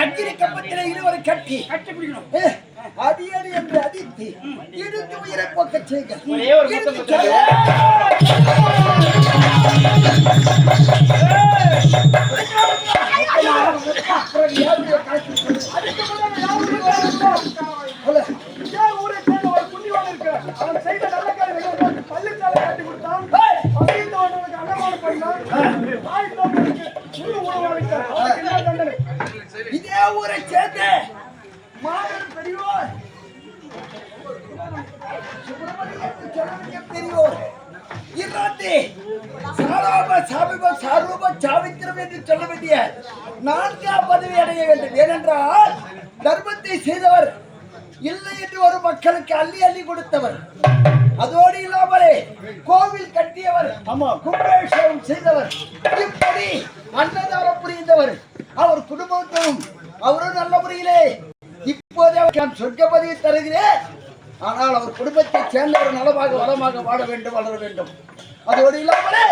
அக்கினி கம்பத்திலே இருவரை கட்டி கட்டி பிடிக்கணும் ஏ, அடி அடி என்று அடித்து இடித்து உயிரை போக்கச் செய்க. இதே ஊரை சேர்ந்த மாபெரும் பெரியோர் பெரியோர் இராட்டி சாராப சாபிப சாரூப சாவித்திரம் என்று சொல்ல வேண்டிய நான்காம் பதவி அடைய வேண்டும். ஏனென்றால் தர்மத்தை செய்தவர் இல்லை என்று ஒரு மக்களுக்கு அள்ளி அள்ளி கொடுத்தவர். அதோடு இல்லாமலே கோவில் கட்டியவர். கும்பாபிஷேகம் செய்தவர் இப்படி அன்னதானம் புரிந்தவர் அவர் குடும்பத்தும் அவரும் நல்ல முறையிலே இப்போதே அவருக்கு நான் சொர்க்க பதவி தருகிறேன் ஆனால் அவர் குடும்பத்தை சேர்ந்தவர் நலமாக வளமாக வாழ வேண்டும் வளர வேண்டும் அதோடு இல்லாமலே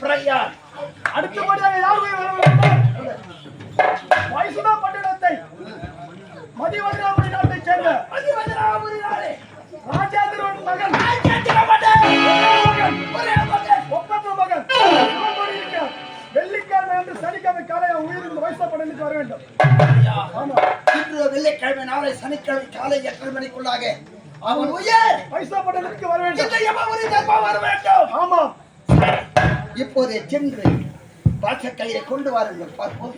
பிரயான் அடுத்தபடியாக யார் போய் வர வேண்டும்? பட்டணத்துக்கு வர வேண்டும். இன்று வெள்ளிக்கிழமை நாளை சனிக்கிழமை காலை எட்டரை மணிக்குள்ளாக அவன் உயர் பட்டணத்துக்கு வர வேண்டும். வர வேண்டும். ஆமா. இப்போதே சென்று பாசக்கயிறை கொண்டு வாருங்கள் பார்ப்போம்.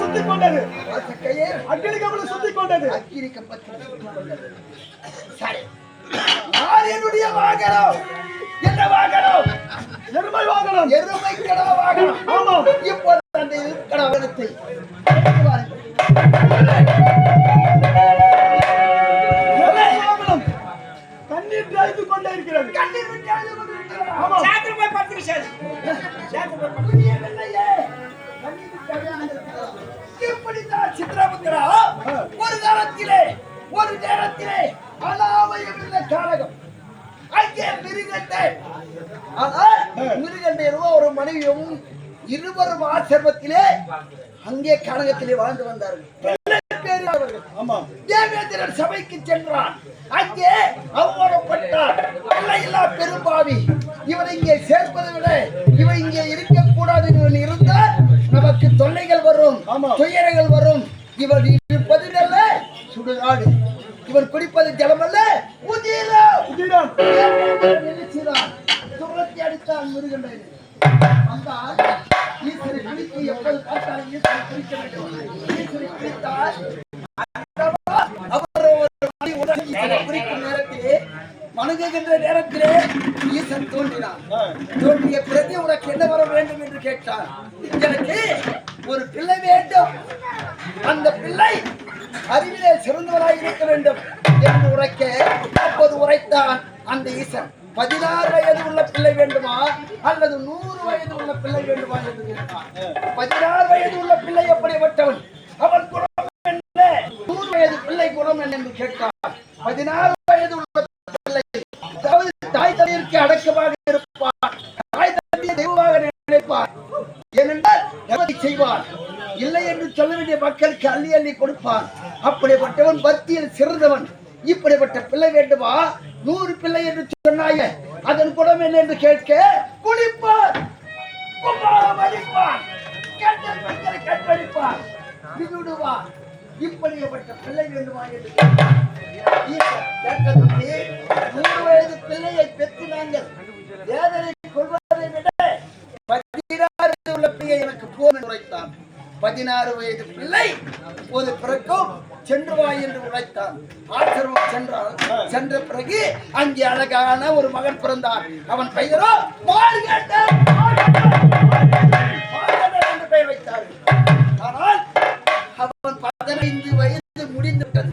சுத்திக் கொண்டது. பாசக்கயிறு அக்கினி கமலை சுத்திக் கொண்டது. அக்கினி கம்பத்தில் சுட்டுக் கொண்டது. சரி. யார் என்னுடைய வாகனம் என்ன வாகனம் எருமை வாகனம். எருமை கடா வாகனம். ஆமாம். இப்போது அந்த கடா வாகனத்தை கொண்டு கண்ணீர் தாய்த்து கொண்டே இருக்கிறது. கண்ணீர் விட்டு அழுது கொண்டிருக்கிறது. ஆமா சாயந்தரம் போய் பத்து சேரு. இப்படித்தான் சித்ராபுத்திரா ஒரு காலத்திலே ஒரு நேரத்திலே அனாமயம் இருந்த அங்கே மிருகண்டை ஆனால் மிருகண்டை ஒரு மனைவியும் இருவரும் ஆசிரமத்திலே அங்கே கனகத்திலே வாழ்ந்து வந்தார்கள். பேர் அவர்கள்? ஆமா. தேவேந்திரன் சபைக்கு சென்றான். அங்கே அவமானப்பட்டார். இல்லையில்லா பெரும்பாவி. இவனை இங்கே சேர்ப்பதை விட இவன் இங்கே இருக்கக்கூடாது இவன் இருந்தால் நமக்கு தொல்லைகள் வரும். துயரங்கள் வரும். இவன் இருப்பது நல்ல சுடுகாடு. இவன் குடிப்பது ஜலமல்ல. உதிரா உதிரம். தேவேந்திரன் என்ன செய்தான் வந்தால் ஈஸ்வரி எப்போது பார்த்தாலும் ஈஸ்வரி குளிக்க வேண்டும். ஈஸ்வரி குளித்தால் குறிக்கும் நேரத்திலே வணங்குகின்ற நேரத்திலே ஈசன் தோன்றினான் தோன்றிய பிறகு உனக்கு என்ன வர வேண்டும் என்று கேட்டான் எனக்கு ஒரு பிள்ளை வேண்டும். அந்த பிள்ளை அறிவிலே சிறந்தவராய் இருக்க வேண்டும் என்று உரைக்க அப்போது உரைத்தான் அந்த ஈசன். பதினாறு வயது உள்ள பிள்ளை வேண்டுமா? அல்லது நூறு வயது உள்ள பிள்ளை வேண்டுமா என்று கேட்டான் பதினாறு வயது உள்ள பிள்ளை எப்படிப்பட்டவன்? அவன் குணம் என்ன? நூறு வயது பிள்ளை குணம் என்ன என்று கேட்டான் பதினாறு வயது உள்ள பிள்ளை அதாவது தாய் தலையிற்கு அடக்கமாக இருப்பான். தாய் தந்தையை தெய்வமாக நினைப்பான். ஏனென்றால் எதை செய்வான். இல்லை என்று சொல்ல வேண்டிய மக்களுக்கு அள்ளி அள்ளி கொடுப்பான். அப்படிப்பட்டவன் பக்தியில் சிறந்தவன். இப்படிப்பட்ட பிள்ளை வேண்டுமா? நூறு பிள்ளை என்று சொன்னாயே? அதன் குணம் என்ன என்று கேட்க குளிப்பார். கும்மாளம் அடிப்பான் கண்ணல் பிள்ளை வேண்டுமா என்று நூறு வயது பிள்ளையை பெற்று நாங்கள் வேதனை கொள்வதை விட பதினாறு வயது உள்ள பிள்ளை எனக்கு போன உரைத்தான். பதினாறு வயது பிள்ளை ஒரு பிறக்கும் சென்று வா என்று உழைத்தான். ஆசிரமம் சென்றால் சென்ற பிறகு அங்கே அழகான ஒரு மகன் பிறந்தான் அவன் பெயரோ என்று பெயர் வைத்தார்கள். ஆனால் அவன் பதினைந்து வயது முடிந்துவிட்டது.